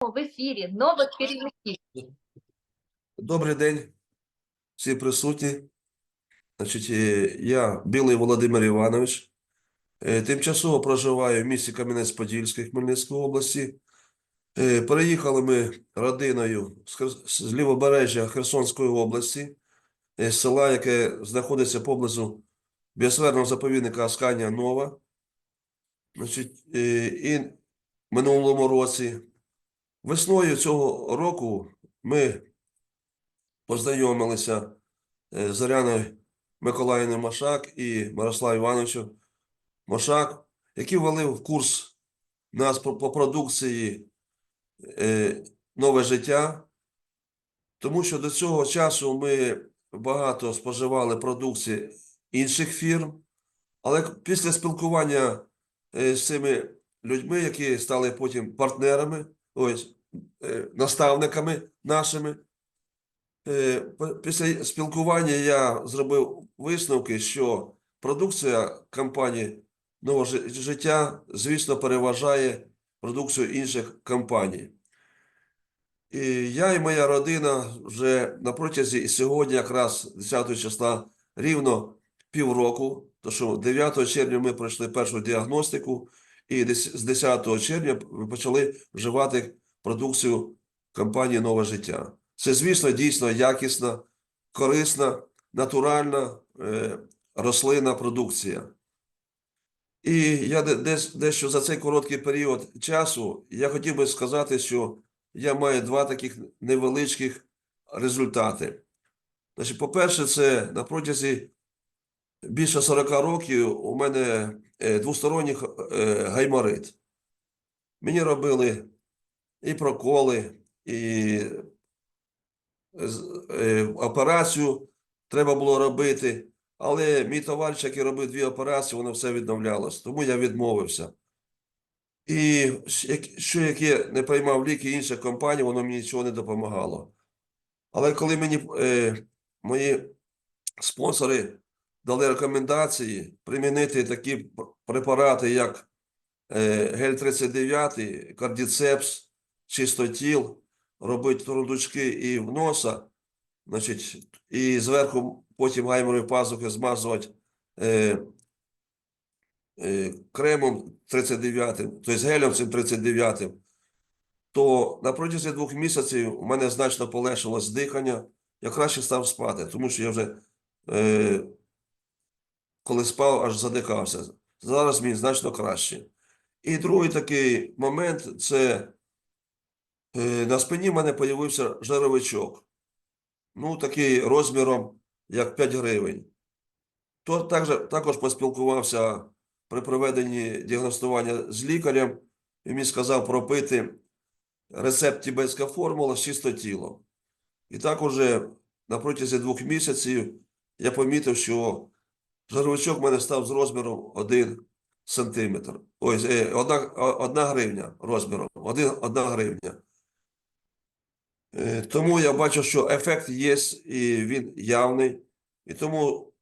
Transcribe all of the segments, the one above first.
в ефірі нових керівників. Добрий день, всі присутні. Значить, е, я Білий Володимир Іванович. Е, Тимчасово проживаю в місті Кам'янець-Подільський Хмельницької області. Е, Переїхали ми родиною з лівобережжя Херсонської області, з села, яке знаходиться поблизу біосферного заповідника Асканія Нова. Значить, і в минулому році, весною цього року, ми познайомилися е, з Зоряною Миколаївною Машак і Мирославом Івановичем Машак, які ввели в курс нас по, продукції е, Нове життя, тому що до цього часу ми багато споживали продукції інших фірм, але після спілкування е, з цими людьми, які стали потім партнерами, ось, наставниками нашими, Е, Після спілкування я зробив висновки, що продукція компанії «Нове життя», звісно, переважає продукцію інших компаній. І я і моя родина вже на протязі сьогодні, якраз 10 числа, рівно півроку, то що 9 червня ми пройшли першу діагностику, і з 10 червня ми почали вживати продукцію компанії Нове життя. Це, звісно, дійсно якісна, корисна, натуральна е, рослинна продукція. І я дещо за цей короткий період часу я хотів би сказати, що я маю два таких невеличких результати. Значить, по-перше, це на протязі більше 40 років у мене е, двосторонній е, гайморит. Мені робили і проколи, і е, операцію треба було робити, але мій товариш, який робив дві операції, воно все відновлялось, тому я відмовився. І що як я не приймав ліки інших компаній, воно мені нічого не допомагало. Але коли мені е, мої спонсори дали рекомендації примінити такі препарати, як е, гель-39, кардіцепс, чистотіл, робити турундучки і в носа, значить, і зверху потім гаймові пазухи змазувати е, е, кремом 39, тобто гелем цим 39, то на протязі двох місяців у мене значно полегшилось дихання, я краще став спати, тому що я вже е, коли спав, аж задихався. Зараз мені значно краще. І другий такий момент це На спині в мене з'явився жировичок. Ну, такий розміром, як 5 гривень. То також, поспілкувався при проведенні діагностування з лікарем, і мені сказав пропити рецепт тібетська формула з чистотілом. І так уже на протязі двох місяців я помітив, що жировичок в мене став з розміром 1 сантиметр. Ой, е, одна, одна гривня розміром, 1, 1 гривня. Е, Тому я бачу, що ефект є і він явний. І тому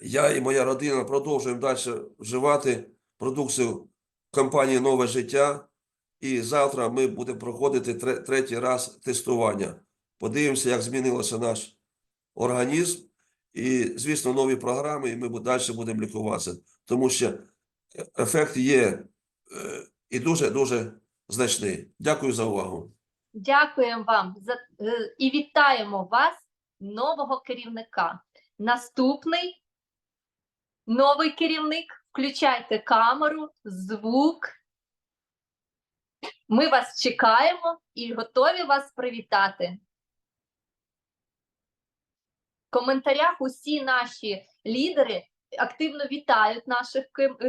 я і моя родина продовжуємо далі вживати продукцію компанії Нове життя. І завтра ми будемо проходити третій раз тестування. Подивимося, як змінився наш організм. І, звісно, нові програми, і ми далі будемо лікуватися. Тому що ефект є е, і дуже-дуже значний. Дякую за увагу. Дякуємо вам за е, і вітаємо вас, нового керівника. Наступний новий керівник. Включайте камеру, звук. Ми вас чекаємо і готові вас привітати. В коментарях усі наші лідери активно вітають наших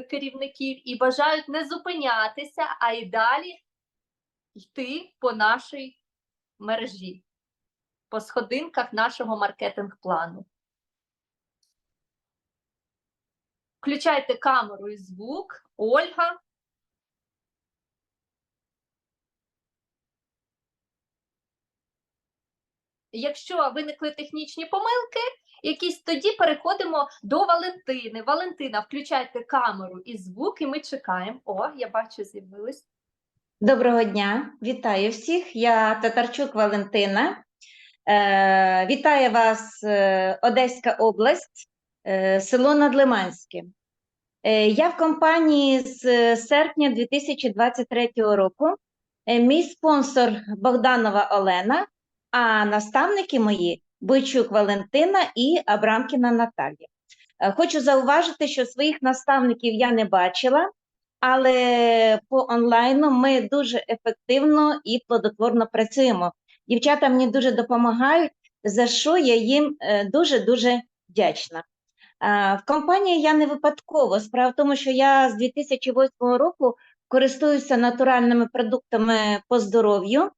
керівників і бажають не зупинятися, а й далі йти по нашій мережі, по сходинках нашого маркетинг-плану. Включайте камеру і звук. Ольга. Якщо виникли технічні помилки, якісь тоді переходимо до Валентини. Валентина, включайте камеру і звук, і ми чекаємо. О, я бачу, з'явились. Доброго дня, вітаю всіх. Я Татарчук Валентина. Е, вітаю вас, е, Одеська область, е, село Надлиманське. Е, я в компанії з е, серпня 2023 року. Е, мій спонсор Богданова Олена, а наставники мої Бойчук Валентина і Абрамкіна Наталія. Е, хочу зауважити, що своїх наставників я не бачила, але по онлайну ми дуже ефективно і плодотворно працюємо. Дівчата мені дуже допомагають, за що я їм е, дуже-дуже вдячна. В компанії я не випадково. Справа в тому, що я з 2008 року користуюся натуральними продуктами по здоров'ю,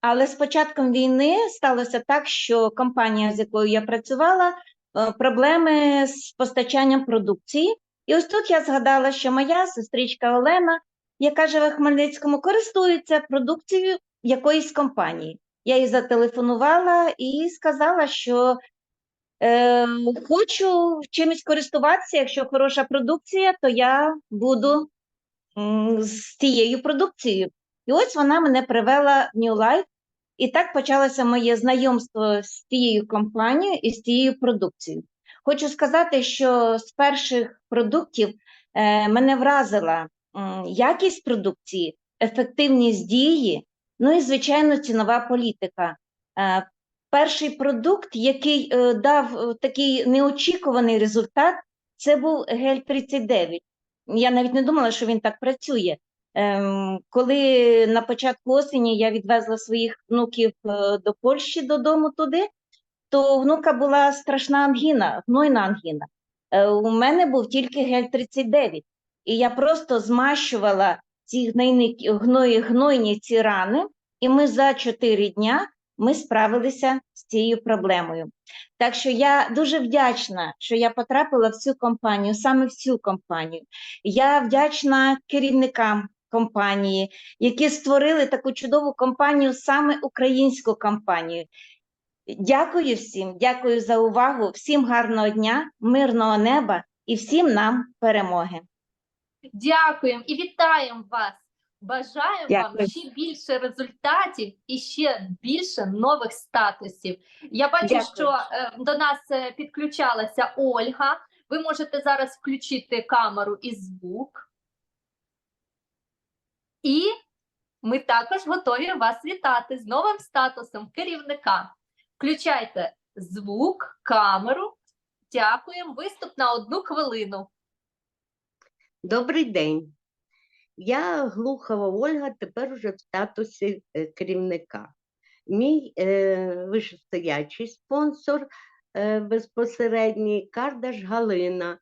але з початком війни сталося так, що компанія, з якою я працювала, е, проблеми з постачанням продукції. І ось тут я згадала, що моя сестричка Олена, яка живе в Хмельницькому, користується продукцією якоїсь компанії. Я їй зателефонувала і сказала, що е, хочу чимось користуватися. Якщо хороша продукція, то я буду з тією продукцією. І ось вона мене привела в New Life, і так почалося моє знайомство з тією компанією і з тією продукцією. Хочу сказати, що з перших продуктів е, мене вразила якість продукції, ефективність дії, ну і, звичайно, цінова політика. Е, перший продукт, який е, дав такий неочікуваний результат, це був гель 39. Я навіть не думала, що він так працює. Ем, коли на початку осені я відвезла своїх внуків до Польщі додому туди, то у внука була страшна ангіна, гнойна ангіна. Е, У мене був тільки гель 39, і я просто змащувала ці гнойні, гної, гнойні ці рани, і ми за 4 дня ми справилися з цією проблемою. Так що я дуже вдячна, що я потрапила в цю компанію, саме в цю компанію. Я вдячна керівникам компанії, які створили таку чудову компанію, саме українську компанію. Дякую всім, дякую за увагу. Всім гарного дня, мирного неба і всім нам перемоги. Дякуємо і вітаємо вас. Бажаємо вам ще більше результатів і ще більше нових статусів. Я бачу, Дякую. що е, до нас е, підключалася Ольга. Ви можете зараз включити камеру і звук. І ми також готові вас вітати з новим статусом керівника. Включайте звук, камеру. Дякуємо. Виступ на одну хвилину. Добрий день. Я Глухова Ольга, тепер вже в статусі е, керівника. Мій е, вищестоячий спонсор е, безпосередній Кардаш Галина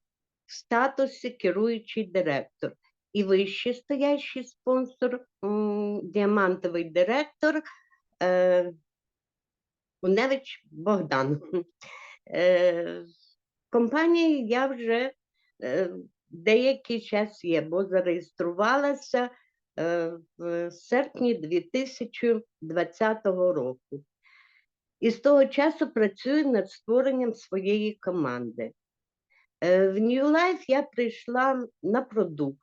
в статусі керуючий директор. І вищестоящий спонсор, м, діамантовий директор е, Уневич Богдан. Е, я вже е, деякий час є, бо зареєструвалася е, в серпні 2020 року. І з того часу працюю над створенням своєї команди. Е, В New Life я прийшла на продукт,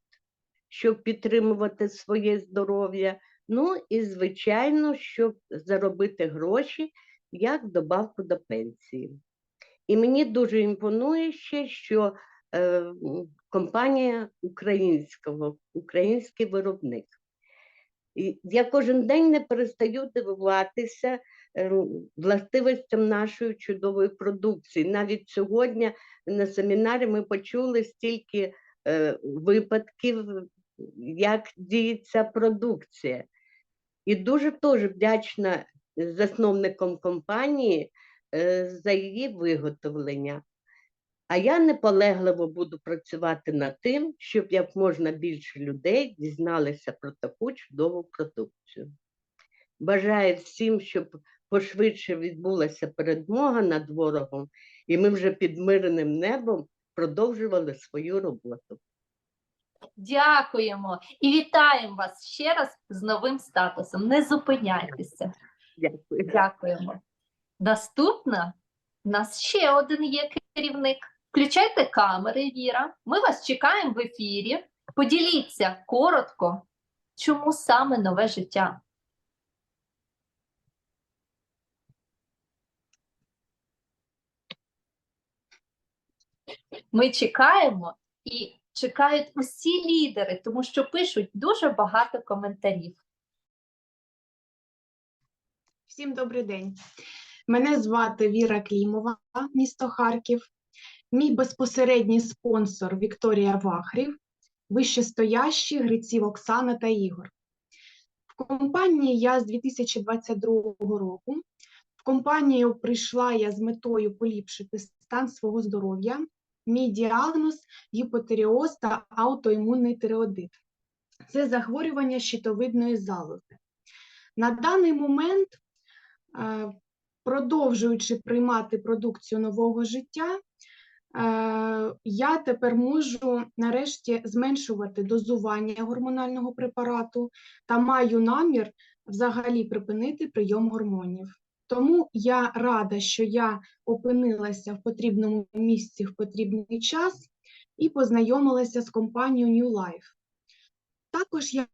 щоб підтримувати своє здоров'я. Ну і, звичайно, щоб заробити гроші як добавку до пенсії. І мені дуже імпонує ще, що е, компанія українського, український виробник. Я кожен день не перестаю дивуватися е, властивостям нашої чудової продукції. Навіть сьогодні на семінарі ми почули стільки е, випадків, як діється продукція. І дуже теж вдячна засновникам компанії е, за її виготовлення. А я наполегливо буду працювати над тим, щоб як можна більше людей дізналися про таку чудову продукцію. Бажаю всім, щоб пошвидше відбулася передмога над ворогом, і ми вже під мирним небом продовжували свою роботу. Дякуємо і вітаємо вас ще раз з новим статусом. Не зупиняйтеся. Дякую. Дякуємо. Наступна у нас ще один є керівник. Включайте камери, Віра. Ми вас чекаємо в ефірі. Поділіться коротко Чому саме нове життя? Ми чекаємо і чекають усі лідери, тому що пишуть дуже багато коментарів. Всім добрий день. Мене звати Віра Клімова, місто Харків. Мій безпосередній спонсор Вікторія Вахрів, вищестоящі Гриців Оксана та Ігор. В компанії я з 2022 року. В компанію прийшла я з метою поліпшити стан свого здоров'я. Мій діагноз гіпотеріоз та аутоімунний тиреодит. Це захворювання щитовидної залози. На даний момент продовжуючи приймати продукцію нового життя, е, я тепер можу нарешті зменшувати дозування гормонального препарату та маю намір взагалі припинити прийом гормонів. Тому я рада, що я опинилася в потрібному місці в потрібний час і познайомилася з компанією New Life. Також я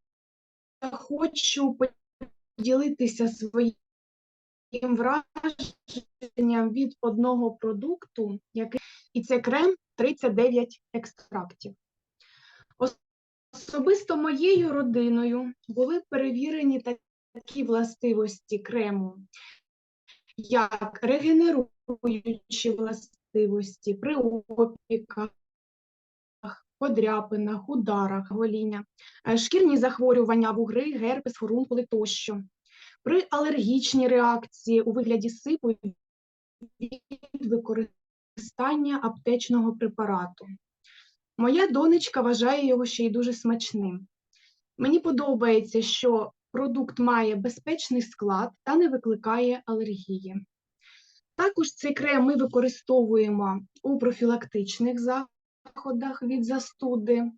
хочу поділитися своїм своїм враженням від одного продукту, який і це крем 39 екстрактів. Особисто моєю родиною були перевірені такі властивості крему, як регенеруючі властивості при опіках, подряпинах, ударах, гоління, е, шкірні захворювання, вугри, герпес, фурункули тощо при алергічній реакції у вигляді сипу від використання аптечного препарату. Моя донечка вважає його ще й дуже смачним. Мені подобається, що продукт має безпечний склад та не викликає алергії. Також цей крем ми використовуємо у профілактичних заходах від застуди.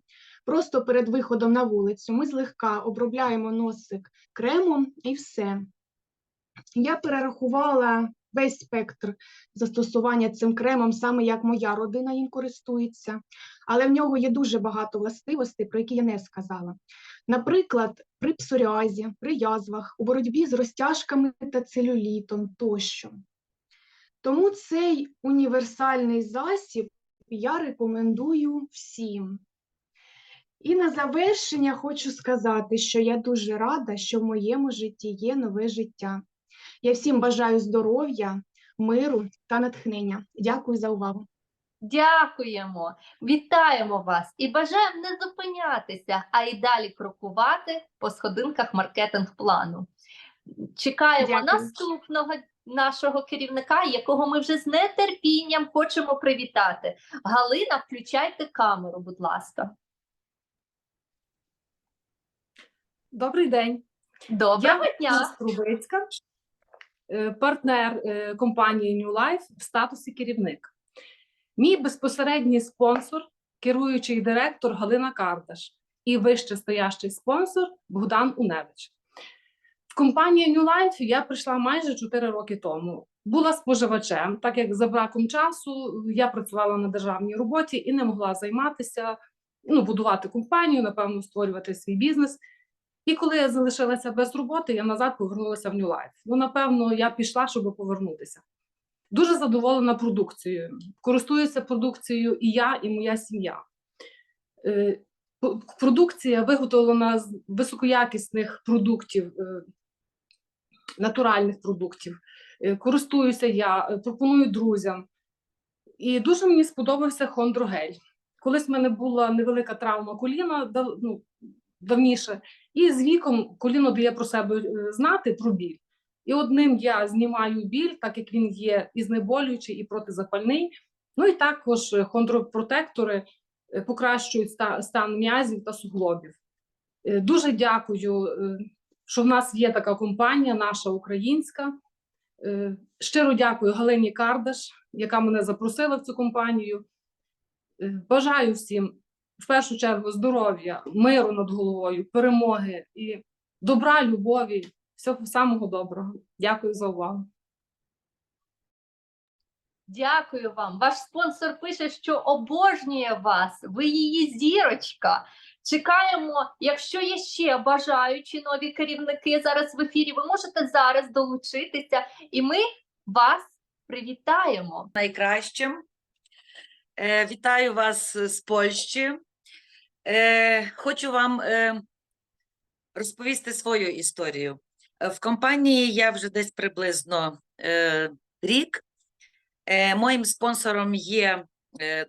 Просто перед виходом на вулицю ми злегка обробляємо носик кремом і все. Я перерахувала весь спектр застосування цим кремом, саме як моя родина їм користується, але в нього є дуже багато властивостей, про які я не сказала. Наприклад, при псоріазі, при язвах, у боротьбі з розтяжками та целюлітом тощо. Тому цей універсальний засіб я рекомендую всім. І на завершення хочу сказати, що я дуже рада, що в моєму житті є нове життя. Я всім бажаю здоров'я, миру та натхнення. Дякую за увагу. Дякуємо, вітаємо вас і бажаємо не зупинятися, а й далі крокувати по сходинках маркетинг-плану. Чекаємо Дякую. наступного нашого керівника, якого ми вже з нетерпінням хочемо привітати. Галина, включайте камеру, будь ласка. Добрий день. Доброго Я дня. Ірина Струбицька, е, партнер е, компанії New Life в статусі керівник. Мій безпосередній спонсор, керуючий директор Галина Кардаш і вище стоящий спонсор Богдан Уневич. В компанію New Life я прийшла майже 4 роки тому. Була споживачем, так як за браком часу я працювала на державній роботі і не могла займатися, ну, будувати компанію, напевно, створювати свій бізнес. І коли я залишилася без роботи, я назад повернулася в New Life. Ну, напевно, я пішла, щоб повернутися. Дуже задоволена продукцією. Користуюся продукцією і я, і моя сім'я. Е, Продукція виготовлена з високоякісних продуктів, е, натуральних продуктів. Е, Користуюся я, пропоную друзям. І дуже мені сподобався хондрогель. Колись в мене була невелика травма коліна ну, давніше, і з віком коліно дає про себе е, знати про біль. І одним я знімаю біль, так як він є і знеболюючий, і протизапальний. Ну і також е, хондропротектори е, покращують стан м'язів та суглобів. Дуже дякую, що в нас є така компанія, наша українська. Щиро дякую Галині Кардаш, яка мене запросила в цю компанію. Бажаю всім в першу чергу здоров'я, миру над головою, перемоги і добра, любові, всього самого доброго. Дякую за увагу. Дякую вам. Ваш спонсор пише, що обожнює вас. Ви її зірочка. Чекаємо, якщо є ще бажаючі нові керівники зараз в ефірі, ви можете зараз долучитися, і ми вас привітаємо. найкращим. Е, Вітаю вас з Польщі. Е, Хочу вам е, розповісти свою історію. В компанії я вже десь приблизно рік. Моїм спонсором є,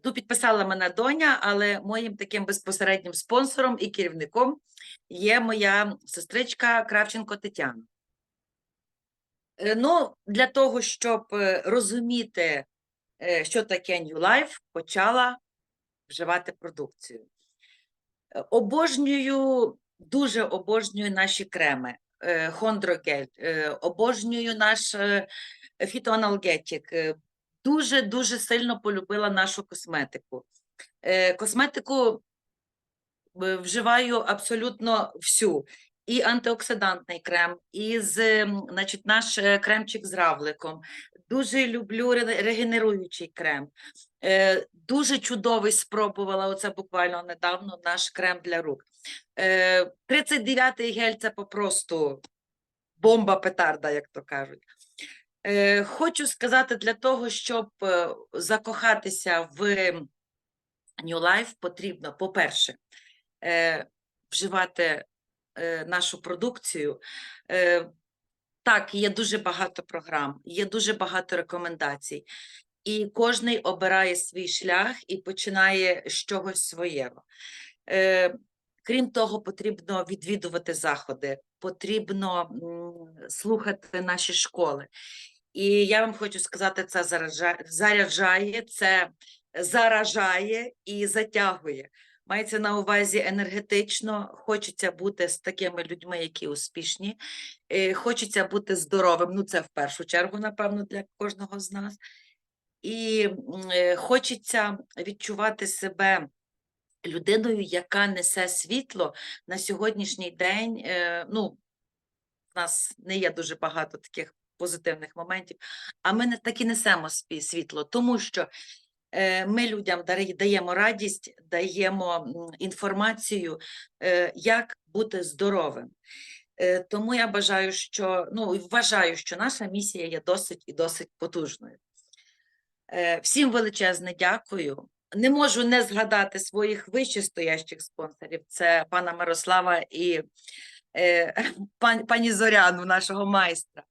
ну, підписала мене доня, але моїм таким безпосереднім спонсором і керівником є моя сестричка Кравченко Тетяна. Ну, для того, щоб розуміти, що таке New Life, почала вживати продукцію. Е, Обожнюю, дуже обожнюю наші креми. е, Хондрогель, е, обожнюю наш е, фітоаналгетик. е, Дуже-дуже сильно полюбила нашу косметику. Е, Косметику е, вживаю абсолютно всю. І антиоксидантний крем, і з, значить, наш е, кремчик з равликом. Дуже люблю регенеруючий крем. Е, Дуже чудовий спробувала оце буквально недавно наш крем для рук. Е, 39-й гель це попросту бомба петарда, як то кажуть. Е, Хочу сказати, для того, щоб е, закохатися в New Life, потрібно, по-перше, е, вживати е, нашу продукцію. Так, є дуже багато програм, є дуже багато рекомендацій, і кожний обирає свій шлях і починає з чогось своєго. Е, Крім того, потрібно відвідувати заходи, потрібно слухати наші школи. І я вам хочу сказати, це заряджає, це заражає і затягує. Мається на увазі енергетично, хочеться бути з такими людьми, які успішні, е, хочеться бути здоровим. Ну, це в першу чергу, напевно, для кожного з нас. І е, хочеться відчувати себе людиною, яка несе світло на сьогоднішній день. е, Ну, в нас не є дуже багато таких позитивних моментів, а ми не таки несемо світло, тому що ми людям даємо радість, даємо інформацію, е, як бути здоровим. Е, Тому я бажаю, що ну вважаю, що наша місія є досить і досить потужною. Е, Всім величезне дякую. Не можу не згадати своїх вищестоящих спонсорів. Це пана Мирослава і е, пані Зоряну, нашого майстра.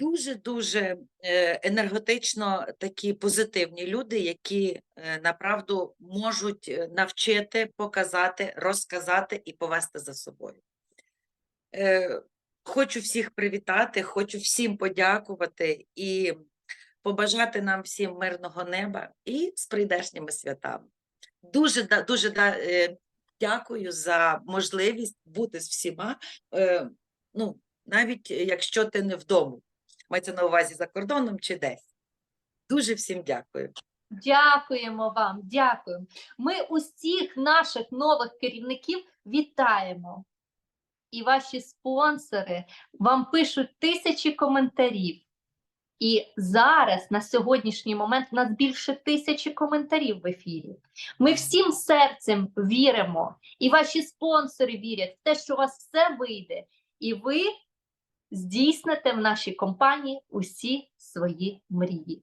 Дуже-дуже е, енергетично такі позитивні люди, які е, направду можуть е, навчити, показати, розказати і повести за собою. Е, Хочу всіх привітати, хочу всім подякувати і побажати нам всім мирного неба і з прийдешніми святами. Дуже, дуже дякую за можливість бути з всіма, ну, навіть якщо ти не вдома, мається на увазі за кордоном чи десь. Дуже всім дякую. Дякуємо вам, дякуємо. Ми усіх наших нових керівників вітаємо. І ваші спонсори вам пишуть тисячі коментарів. І зараз, на сьогоднішній момент, у нас більше тисячі коментарів в ефірі. Ми всім серцем віримо, і ваші спонсори вірять в те, що у вас все вийде, і ви здійсните в нашій компанії усі свої мрії.